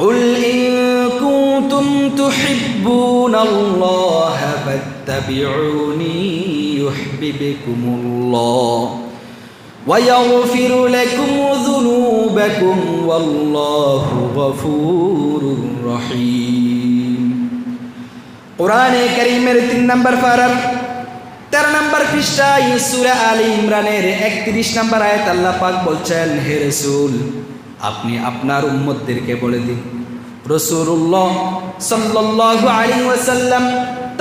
قل إن كنتم تحبون الله فاتبعوني يحببكم الله ويغفر لكم ذنوبكم والله غفور رحيم কোরআনে করিমের তিন নম্বর ফারার তেরো নম্বর পৃষ্ঠায় সুরা আলী ইমরানের একত্রিশ নম্বর আয়াত আল্লাহ পাক বলছেন হে রসুল আপনি আপনার উম্মতদেরকে বলে দিন। রসুল্লাহ সাল্লাল্লাহু আলাইহি ওয়াসাল্লাম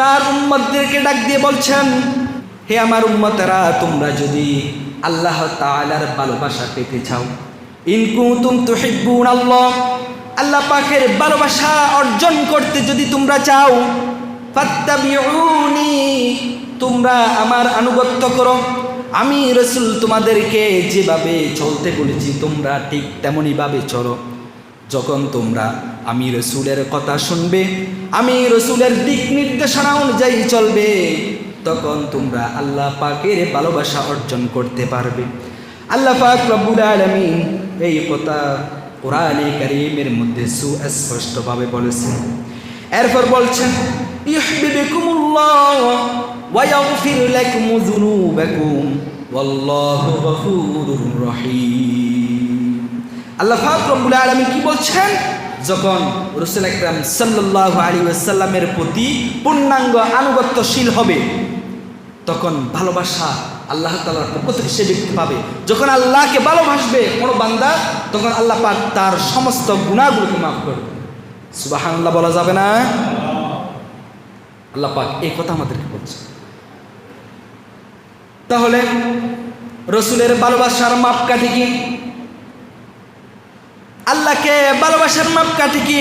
তার উম্মতদেরকে ডাক দিয়ে বলছেন, হে আমার উম্মতেরা, তোমরা যদি আল্লাহ তাআলার ভালোবাসা পেতে চাও, ইন কুনতুম তুহিব্বুন আল্লাহ আল্লাহ পাকের ভালোবাসা অর্জন করতে যদি তোমরা চাও তোমরা আমার আনুগত্য করো। আমি রসুল তোমাদেরকে যেভাবে চলতে বলেছি, তোমরা ঠিক তেমনইভাবে চলো। যখন তোমরা আমি রসুলের কথা শুনবে, আমি রসুলের দিক নির্দেশনা অনুযায়ী চলবে, তখন তোমরা আল্লাহ পাকের ভালোবাসা অর্জন করতে পারবে। আল্লাহ পাক রব্বুল আলামিন এই কথা কোরআনে কারীমের মধ্যে সুস্পষ্টভাবে বলেছেন। এরপর বলছেন ইয়াগফির লাকুম যুনুবাকুম, ওয়াল্লাহু গফুরুর রহিম। আল্লাহ পাক রব্বুল আলামিন কি বলছেন? যখন রসুল আকরাম সাল্লাল্লাহু আলাইহি ওয়াসাল্লামের প্রতি পূর্ণাঙ্গ আনুগত্যশীল হবে, তখন ভালোবাসা আল্লাহ তালার পক্ষ থেকে সে ব্যক্তি পাবে। যখন আল্লাহকে ভালোবাসবে কোনো বান্দা, তখন আল্লাহ পাক তার সমস্ত গুণাগুলোকে মাফ করবে আল্লাহ বলা যাবে না? আল্লাহ পাক এই কথা আমাদেরকে বলছে তাহলে রসুলের ভালোবাসার মাপকাঠি কি? আল্লাহকে ভালোবাসার মাপকাঠি কি?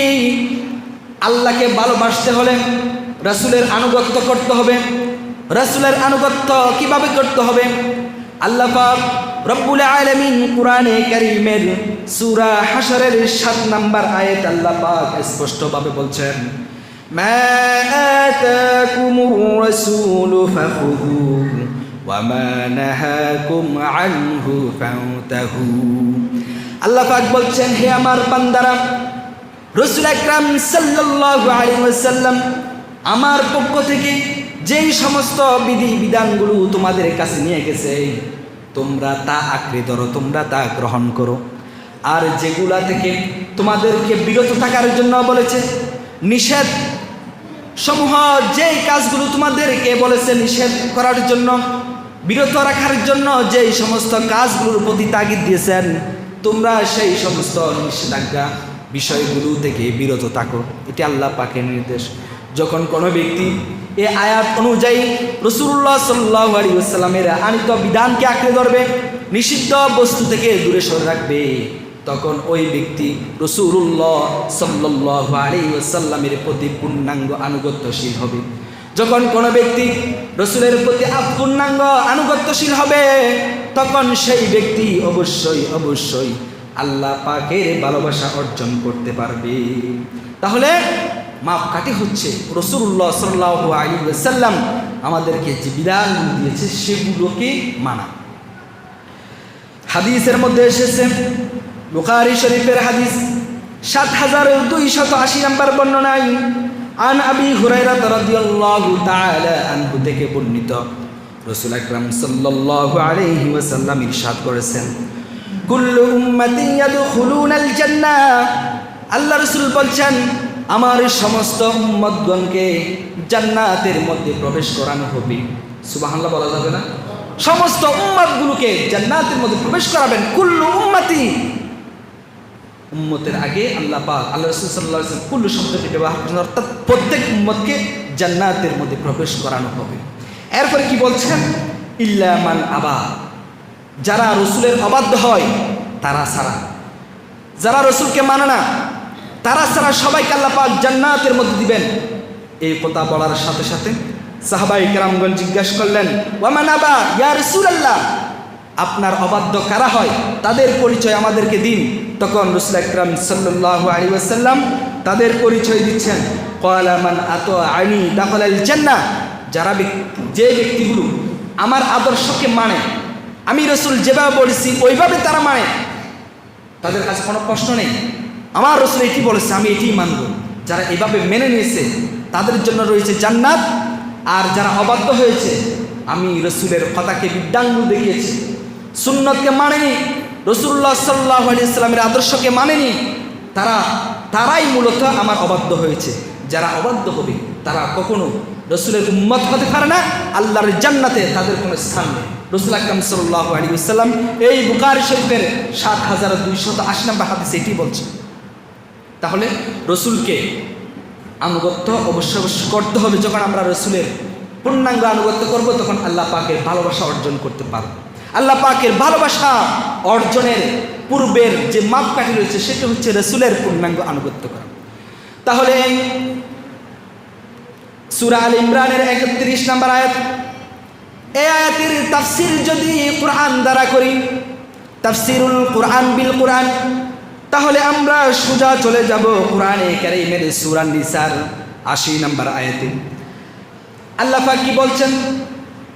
আল্লাহকে ভালোবাসতে হলে রসুলের আনুগত্য করতে হবে। রসুলের আনুগত্য কীভাবে করতে হবে? আল্লাহ রব্বুল আলামিন কোরআনে কারীমের সূরা হাশরের 7 নাম্বার আয়াত আল্লাহ পাক স্পষ্টভাবে বলছেন, মা আতাকুমুর রাসূলু ফাখুযুহু। মা নাহাকুম আনহু আল্লাহ পাক বলছেন, হে আমার বান্দারা, রসুল আকরাম সাল্লাল্লাহু আলাইহি ওয়াসাল্লাম আমার পক্ষ থেকে যেই সমস্ত বিধি বিধানগুলো তোমাদের কাছে নিয়ে গেছে তোমরা তা আঁকড়ে ধরো, তোমরা তা গ্রহণ করো। আর যেগুলা থেকে তোমাদেরকে বিরত থাকার জন্য বলেছে, নিষেধ সমূহ যেই কাজগুলো তোমাদেরকে বলেছে নিষেধ করার জন্য বিরত রাখার জন্য যেই সমস্ত কাজগুলোর প্রতি তাগিদ দিয়েছেন, তোমরা সেই সমস্ত নিষেধাজ্ঞা বিষয়গুলো থেকে বিরত থাকো। এটি আল্লাহ পাকের নির্দেশ। যখন কোনো ব্যক্তি এ আয়াত অনুযায়ী রসুল্লাহ সাল্লাহ আলী আনিত বিধানকে আঁকড়ে ধরবে, নিষিদ্ধ বস্তু থেকে দূরে সরে রাখবে, তখন ওই ব্যক্তি রসুল্লাহ সাল্লাহ আলী প্রতি পূর্ণাঙ্গ আনুগত্যশীল হবে। যখন কোনো ব্যক্তি রসুলের প্রতি পূর্ণাঙ্গ আনুগত্যশীল হবে, তখন সেই ব্যক্তি অবশ্যই অবশ্যই আল্লাহ পাকের ভালোবাসা অর্জন করতে পারবে। তাহলে মাপকাঠি হচ্ছে রসুল্লাহ সাল্লাহ আলী সাল্লাম আমাদেরকে যে বিধানগুলো দিয়েছে, সেগুলোকে মানা। হাদিসের মধ্যে এসেছে, বুখারি শরীফের হাদিস সাত হাজার দুইশত আশি নম্বর বর্ণনায় আন আবি হুরাইরা রাদিয়াল্লাহু তাআলা আনহু থেকে বর্ণিত। রাসূল আকরাম সাল্লাল্লাহু আলাইহি ওয়াসাল্লাম ইরশাদ করেছেন, কুল্লু উম্মতি ইয়াদখুলুনাল জান্নাহ। আল্লাহ রাসূল বলছেন, আমার সমস্ত উম্মতগণকে জান্নাতের মধ্যে প্রবেশ করানো হবে। সুবহানাল্লাহ বলা যাবে না? সমস্ত উম্মতগুলোকে জান্নাতের মধ্যে প্রবেশ করাবেন। কুল্লু উম্মতি উম্মতের আগে আল্লাহ পাক, আল্লাহ রসুল সাল্লাহ কুল্লু শব্দটি ব্যবহার করেন অর্থাৎ প্রত্যেক উম্মতকে জান্নাতের মধ্যে প্রবেশ করানো হবে। এরপরে কি বলছেন? ইল্লামান আবা। যারা রসুলের অবাধ্য হয়, তারা সারা যারা রসুলকে মানে না, তারা সারা সবাইকে আল্লাহ পাক জান্নাতের মধ্যে দিবেন। এই কথা বলার সাথে সাথে সাহাবাই কেরামগঞ্জ জিজ্ঞাসা করলেন ওয়ামান আবা, ইয়া রসুলাল্লাহ? আপনার অবাধ্য কারা হয়, তাদের পরিচয় আমাদেরকে দিন। তখন রসুল আকরাম সাল্লাহ আলী ওয়াসাল্লাম তাদের পরিচয় দিচ্ছেন। কয়ালামান আত আইনি দাখল জান্না যারা যে ব্যক্তিগুলো আমার আদর্শকে মানে আমি রসুল যেভাবে বলেছি, ওইভাবে তারা মানে। তাদের কাছে কোনো প্রশ্ন নেই। আমার রসুল এটি বলেছে, আমি এটি মানব। যারা এভাবে মেনে নিয়েছে, তাদের জন্য রয়েছে জান্নাত। আর যারা অবাধ্য হয়েছে, আমি রসুলের কথাকে বিদ্যাঙ্গুল দেখিয়েছি। সুন্নতকে মানেনি রসুল্লাহ সাল্লাহ আলি ইসলামের আদর্শকে মানেনি, তারা, তারাই মূলত আমার অবাধ্য হয়েছে। যারা অবাধ্য হবে, তারা কখনো রসুলের উম্মত হতে পারে না, আল্লাহর জান্নাতে তাদের কোনো স্থান নেই। রসুল আকরাম সাল্লাহ আলী সাল্লাম এই বুকারি শরীফের সাত হাজার দুইশত আশি নম্বর হাদিস এটি বলছে। তাহলে রসুলকে আনুগত্য অবশ্য অবশ্য করতে হবে, যখন আমরা রসুলের পূর্ণাঙ্গ আনুগত্য করব, তখন আল্লাহ পাকের ভালোবাসা অর্জন করতে পারব। আল্লাহ পাকের ভালোবাসা অর্জনের পূর্বের যে মাপকাঠি রয়েছে, সেটা হচ্ছে রসুলের পূর্ণাঙ্গ আনুগত্য করা। তাহলে সুরা আল ইমরানের একত্রিশ নম্বর আয়াত, এ আয়াতের তাফসির যদি কোরআন দ্বারা করি, তাফসিরুল কোরআন বিল কোরআন, তাহলে আমরা সোজা চলে যাব কোরআনে কারিমের সুরান নিসার আশি নম্বর আয়াতে। আল্লাহ পাক কি বলছেন?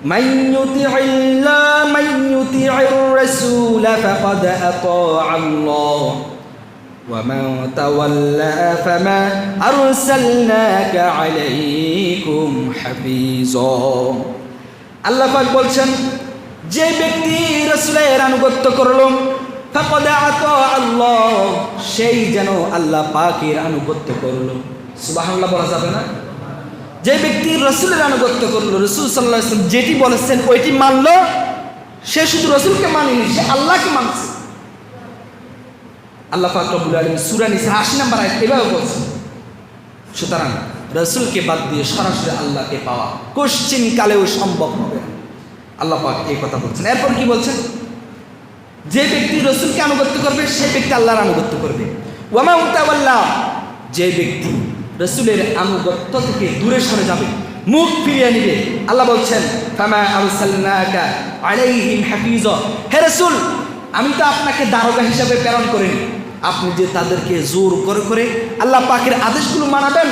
من يطع الله من يطع الرسول فقد أطاع الله ومن تولى فما أرسلناك عليكم حفيظا আল্লাহ পাক বলছেন যে ব্যক্তি রসুলের আনুগত্য করলো ফাকদ আতা আল্লাহ সেই যেন আল্লাহ পাকের আনুগত্য করলো সুবহানাল্লাহ বলা যাবে না যে ব্যক্তি রসুলের আনুগত্য করল, রসুল সাল্লাহ ইসলাম যেটি বলেছেন, ওইটি মানলো, সে শুধু রসুলকে মানেনি, সে আল্লাহকে মানছে। আল্লাহ রব্বুল আলম সুরা নিসা আশি নাম্বার আয়াত এভাবে বলছে সুতরাং রসুলকে বাদ দিয়ে সরাসরি আল্লাহকে পাওয়া কোশ্চিন কালেও সম্ভব হবে আল্লাহ পাক এই কথা বলছেন। এরপর কি বলছেন? যে ব্যক্তি রসুলকে আনুগত্য করবে, সে ব্যক্তি আল্লাহর আনুগত্য করবে। ওয়ামা উতাওয়াল্লাহ যে ব্যক্তি রসুলের আনুগত্য থেকে দূরে সরে যাবে। মুখ ফিরিয়ে নিবে। আল্লাহ বলছেন হে রসুল, আমি তো আপনাকে দারোগা হিসাবে প্রেরণ করিনি। আপনি যে তাদেরকে জোর করে করে আল্লাহ পাকের আদেশগুলো মানাবেন,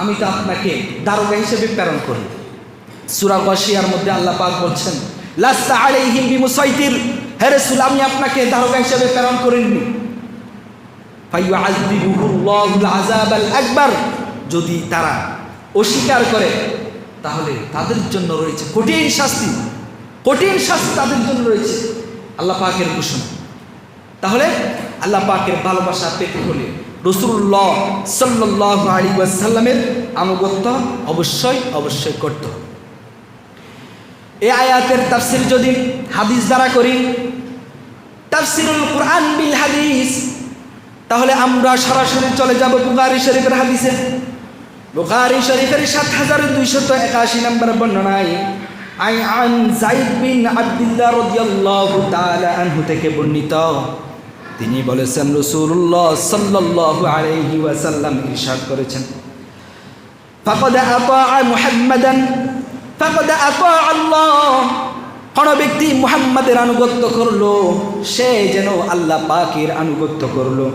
আমি তো আপনাকে দারোগা হিসেবে প্রেরণ করি। সুরা গশিয়ার মধ্যে আল্লাহ পাক বলছেন, লাস্তা আলাইহিম বিমুসাইতির। হে রাসূল, আমি আপনাকে দারোগা হিসেবে প্রেরণ করিনি। আকবার। যদি তারা অস্বীকার করে, তাহলে তাদের জন্য রয়েছে কঠিন শাস্তি। কঠিন শাস্তি তাদের জন্য রয়েছে। আল্লাহ পাকের ঘোষণা। তাহলে আল্লাহ পাকের ভালোবাসা পেতে হলে রসুল্লাহ সাল্লাহ আলী ওয়াসাল্লামের আনুগত্য অবশ্যই অবশ্যই করত এই আয়াতের তাফসির যদি হাদিস দ্বারা করি, তাফসিরুল কোরআন বিল হাদিস তাহলে আমরা সরাসরি চলে যাব বুখারি শরীফের হাদিসে। বুখারি শরীফের সাত হাজার দুইশত একাশি নম্বর বর্ণনায়, আই আন জাইদ বিন আব্দুল্লাহ রাদিয়াল্লাহু তাআলা আনহু থেকে বর্ণিত। তিনি বলেছেন, রাসূলুল্লাহ সাল্লাল্লাহু আলাইহি ওয়াসাল্লাম ইরশাদ করেছেন। ফাকাদ আতা মুহাম্মাদান, ফাকাদ আতা আল্লাহ কোন ব্যক্তি মুহাম্মাদের আনুগত্য করল, সে যেন আল্লাহ পাকের আনুগত্য করল।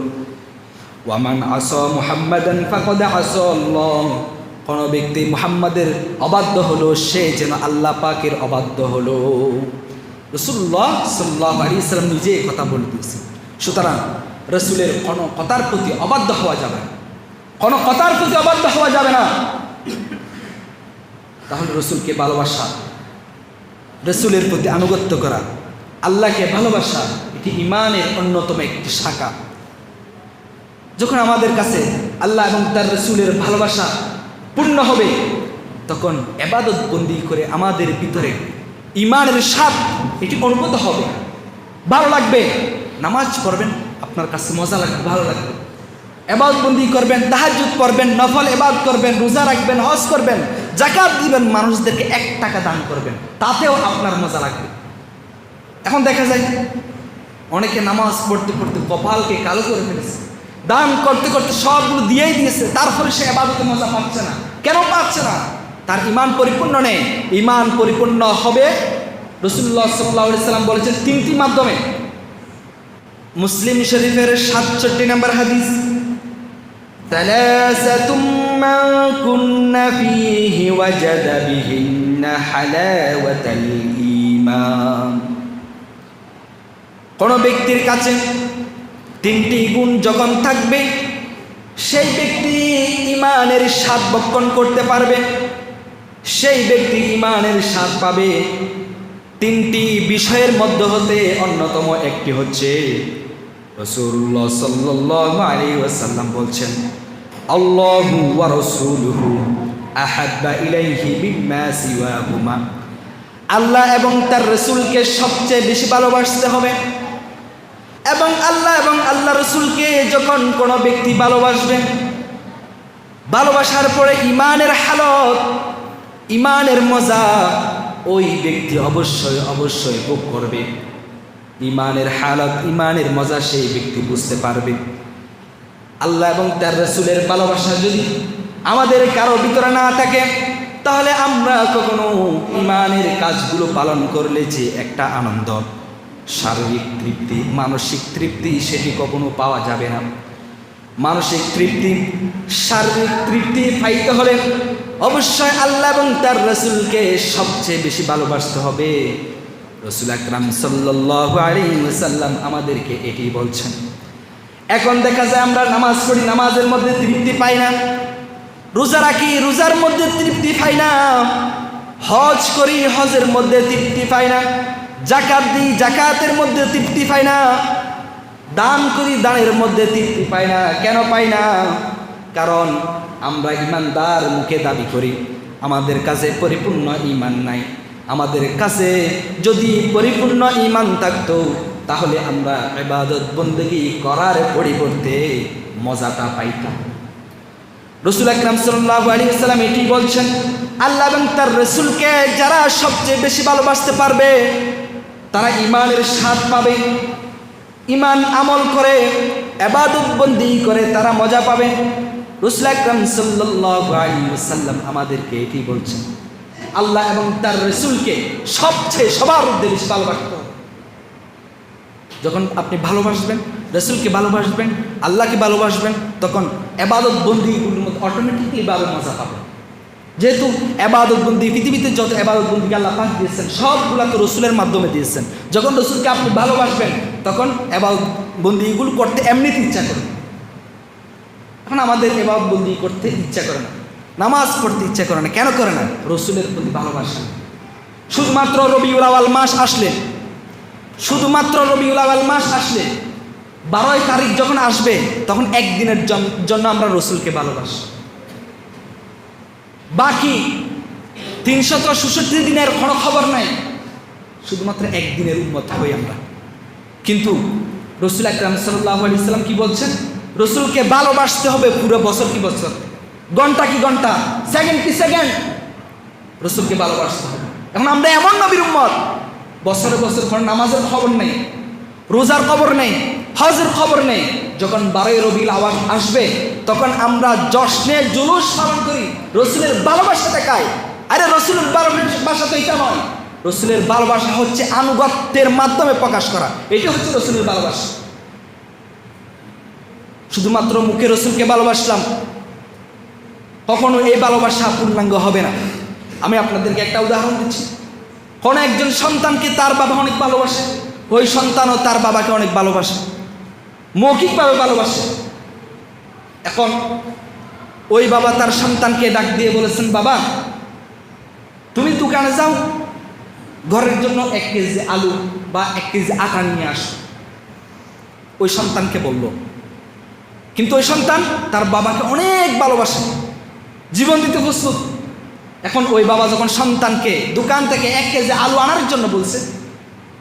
ওয়ামান আস মুহাম্মাদান ফাকাদ আস আল্লাহ। কোন ব্যক্তি মুহাম্মাদের অবাধ্য হলো, সে যেন আল্লাহ পাকের অবাধ্য হলো। রসুল্লাহ সাল্লাহ আলী ইসলাম নিজে কথা বলে দিয়েছে। সুতরাং রসুলের কোনো কথার প্রতি অবাধ্য হওয়া যাবে না। কোনো কথার প্রতি অবাধ্য হওয়া যাবে না। তাহলে রসুলকে ভালোবাসা রসুলের প্রতি আনুগত্য করা, আল্লাহকে ভালোবাসা, এটি ইমানের অন্যতম একটি শাখা। যখন আমাদের কাছে আল্লাহ এবং তার রসুলের ভালোবাসা পূর্ণ হবে, তখন এবাদত বন্দি করে আমাদের ভিতরে ইমানের স্বাদ, এটি অনুভূত হবে। ভালো লাগবে, নামাজ পড়বেন, আপনার কাছে মজা লাগবে, ভালো লাগবে। এবাদত বন্দি করবেন তাহাজুদ করবেন নফল এবাদ করবেন, রোজা রাখবেন, হজ করবেন জাকাত দিবেন, মানুষদেরকে এক টাকা দান করবেন। তাতেও আপনার মজা লাগবে। এখন দেখা যায়, অনেকে নামাজ পড়তে পড়তে কপালকে কালো করে ফেলেছে। দান করতে করতে সবগুলো দিয়েই দিয়েছে তারপরে সে আবাদতে মজা পাচ্ছে না। কেন পাচ্ছে না? তার ইমান পরিপূর্ণ নেই। ইমান পরিপূর্ণ হবে রসুল্লাহ সাল্লাহ সাল্লাম বলেছেন তিনটি মাধ্যমে। মুসলিম শরীফের সাতষট্টি নম্বর হাদিস তাহলে من كن فيه وجد بهن حلاوة الإيمان কোন ব্যক্তির কাছে তিনটি গুণ যখন থাকবে সেই ব্যক্তি ইমানের স্বাদ বক্ষণ করতে পারবে সেই ব্যক্তি ইমানের স্বাদ পাবে তিনটি বিষয়ের মধ্যে হতে অন্যতম একটি হচ্ছে রসুল্লাহ সাল্লাল্লাহু আলাইহি ওয়াসাল্লাম বলছেন আল্লাহু ওয়া রাসূলুহু আহাব্বা ইলাইহি মিম্মা আল্লাহ এবং তার রসুলকে সবচেয়ে বেশি ভালোবাসতে হবে। এবং আল্লাহ এবং আল্লাহ রসুলকে যখন কোনো ব্যক্তি ভালোবাসবে, ভালোবাসার পরে ইমানের হালত ইমানের মজা ওই ব্যক্তি অবশ্যই অবশ্যই ভোগ করবে। ইমানের হালত ইমানের মজা সেই ব্যক্তি বুঝতে পারবে। আল্লাহ এবং তার রসুলের ভালোবাসা যদি আমাদের কারও ভিতরে না থাকে, তাহলে আমরা কখনো ইমানের কাজগুলো পালন করলে যে একটা আনন্দ, শারীরিক তৃপ্তি, মানসিক তৃপ্তি সেটি কখনো পাওয়া যাবে না। মানসিক তৃপ্তি, শারীরিক তৃপ্তি পাইতে হলে অবশ্যই আল্লাহ এবং তার রসুলকে সবচেয়ে বেশি ভালোবাসতে হবে। রসুল আকরাম সাল্লাল্লাহু আলাইহি ওয়াসাল্লাম আমাদেরকে এটি বলছেন এখন দেখা যায় আমরা নামাজ পড়ি, নামাজের মধ্যে তৃপ্তি পাই না। রোজা রাখি, রোজার মধ্যে তৃপ্তি পাই না। হজ করি, হজের মধ্যে তৃপ্তি পাই না। জাকাত দিই, জাকাতের মধ্যে তৃপ্তি পাই না। দান করি, দানের মধ্যে তৃপ্তি পাই না। কেন পাই না? কারণ আমরা ইমানদার মুখে দাবি করি, আমাদের কাছে পরিপূর্ণ ইমান নাই। আমাদের কাছে যদি পরিপূর্ণ ইমান থাকতো তাহলে আমরা এবাদত বন্দেগি করার পরিবর্তে মজাটা পাইতাম। রসুল আকরাম সাল্লাহ আলী সাল্লাম এটি বলছেন, আল্লাহ এবং তার রসুলকে যারা সবচেয়ে বেশি ভালোবাসতে পারবে, তারা ইমানের স্বাদ পাবে ইমান আমল করে এবাদত বন্দি করে তারা মজা পাবে। রসুল আকরাম সাল্লাহ আলী সাল্লাম আমাদেরকে এটি বলছেন, আল্লাহ এবং তার রসুলকে সবচেয়ে সবার বেশি ভালোবাসত যখন আপনি ভালোবাসবেন, রসুলকে ভালোবাসবেন, আল্লাহকে ভালোবাসবেন, তখন এবাদত বন্দিগুলোর মধ্যে অটোমেটিকলি ভাবে মজা পাবেন। যেহেতু এবাদত বন্দি, পৃথিবীতে যত এবাদত বন্দিকে আল্লাহ পাক দিয়েছেন সবগুলা তো রসুলের মাধ্যমে দিয়েছেন। যখন রসুলকে আপনি ভালোবাসবেন, তখন এবাদত বন্দিগুলো করতে এমনিতে ইচ্ছা করে এখন আমাদের এবাদত বন্দি করতে ইচ্ছা করে না। নামাজ পড়তে ইচ্ছা করে না। কেন করে না? রসুলের প্রতি ভালোবাসা। শুধুমাত্র রবিউল আওয়াল মাস আসলে শুধুমাত্র রবিউল আওয়াল মাস আসলে বারোই তারিখ যখন আসবে, তখন একদিনের জন্য আমরা রসুলকে ভালোবাসি। বাকি তিনশত ষষট্টি দিনের কোনো খবর নাই, শুধুমাত্র একদিনের উন্মত হই আমরা। কিন্তু রসুল আকরাম সাল্লাহ আলি সাল্লাম কি বলছেন? রসুলকে ভালোবাসতে হবে পুরো বছর কি বছর? ঘণ্টা কি ঘণ্টা? সেকেন্ড কি সেকেন্ড? রসুলকে ভালোবাসতে হবে। এখন আমরা এমন নবীর উম্মত বছরে বছর কোনো নামাজের খবর নেই, রোজার খবর নেই, হজের খবর নেই। যখন বারোই রবিল আওয়াজ আসবে, তখন আমরা জশ্নে জুলুস পালন করি, রসুলের ভালোবাসা দেখাই। আরে রসুলের ভালোবাসা তো এটা নয়, রসুলের ভালোবাসা হচ্ছে আনুগত্যের মাধ্যমে প্রকাশ করা। এটা হচ্ছে রসুলের ভালোবাসা। শুধুমাত্র মুখে রসুলকে ভালোবাসলাম, কখনো এই ভালোবাসা পূর্ণাঙ্গ হবে না। আমি আপনাদেরকে একটা উদাহরণ দিচ্ছি। কোনো একজন সন্তানকে তার বাবা অনেক ভালোবাসে, ওই সন্তানও তার বাবাকে অনেক ভালোবাসে, মৌখিকভাবে ভালোবাসে। এখন ওই বাবা তার সন্তানকে ডাক দিয়ে বলেছেন, বাবা, তুমি দোকানে যাও, ঘরের জন্য এক কেজি আলু বা এক কেজি আটা নিয়ে আসো। ওই সন্তানকে বলল। কিন্তু ওই সন্তান তার বাবাকে অনেক ভালোবাসে, জীবন দিতে প্রস্তুত। এখন ওই বাবা যখন সন্তানকে দোকান থেকে এক কেজি আলু আনার জন্য বলছে,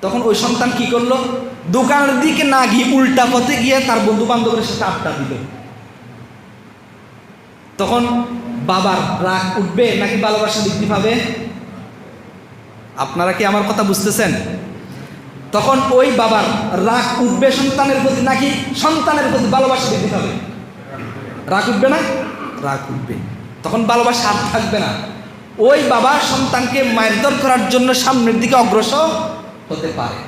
তখন ওই সন্তান কি করল? দোকানের দিকে না গিয়ে উল্টা পথে গিয়ে তার বন্ধু বান্ধবের সাথে আড্ডা দিল। তখন বাবার রাগ উঠবে, নাকি ভালোবাসা বৃদ্ধি পাবে? আপনারা কি আমার কথা বুঝতেছেন? তখন ওই বাবার রাগ উঠবে সন্তানের প্রতি, নাকি সন্তানের প্রতি ভালোবাসা বৃদ্ধি পাবে? রাগ উঠবে না? রাগ উঠবে। তখন ভালোবাসা আর থাকবে না। ওই বাবা সন্তানকে মারধর করার জন্য সামনের দিকে অগ্রসর হতে পারে।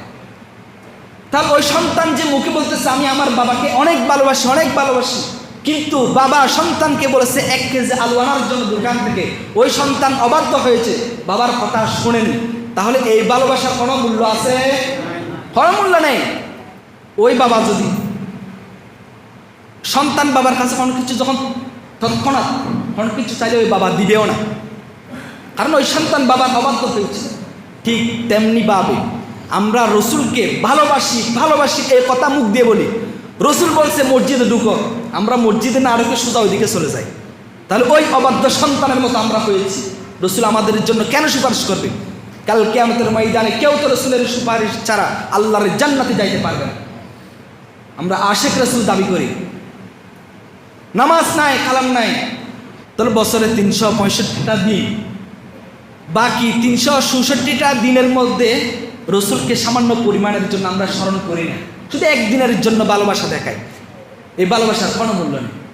তাহলে ওই সন্তান যে মুখে বলতেছে, আমি আমার বাবাকে অনেক ভালোবাসি অনেক ভালোবাসি। কিন্তু বাবা সন্তানকে বলেছে, এক কেজি আলু আনার জন্য দোকান থেকে। ওই সন্তান অবাধ্য হয়েছে, বাবার কথা শোনেনি, তাহলে এই ভালোবাসার কোনো মূল্য আছে? কোনো মূল্য নেই। ওই বাবা যদি সন্তান বাবার কাছে কোনো কিছু যখন তৎক্ষণাৎ কোনো কিছু চাইলে ওই বাবা দিবেও না। কারণ ওই সন্তান বাবার অবাধ্য হয়েছে। ঠিক তেমনি ভাবে আমরা রসুলকে ভালোবাসি ভালোবাসি, এই কথা মুখ দিয়ে বলি। রসুল বলছে, মসজিদে ঢুকো, আমরা মসজিদে না ঢুকে সোজা ওইদিকে চলে যাই। তাহলে ওই অবাধ্য সন্তানের মতো আমরা হয়েছি। রসুল আমাদের জন্য কেন সুপারিশ করবে? কাল কেমতের ময়দানে কেউ তো রসুলের সুপারিশ ছাড়া আল্লাহর জান্নাতে যাইতে পারবে না। আমরা আশেক রসুল দাবি করি, নামাজ নাই, কালাম নাই। তাহলে বছরে তিনশো পঁয়ষট্টিটা দিন বাকি তিনশো ষষট্টিটা দিনের মধ্যে রসুলকে সামান্য পরিমাণের জন্য আমরা স্মরণ করি না। শুধু একদিনের জন্য ভালোবাসা দেখাই। এই ভালোবাসার কোনো মূল্য নেই।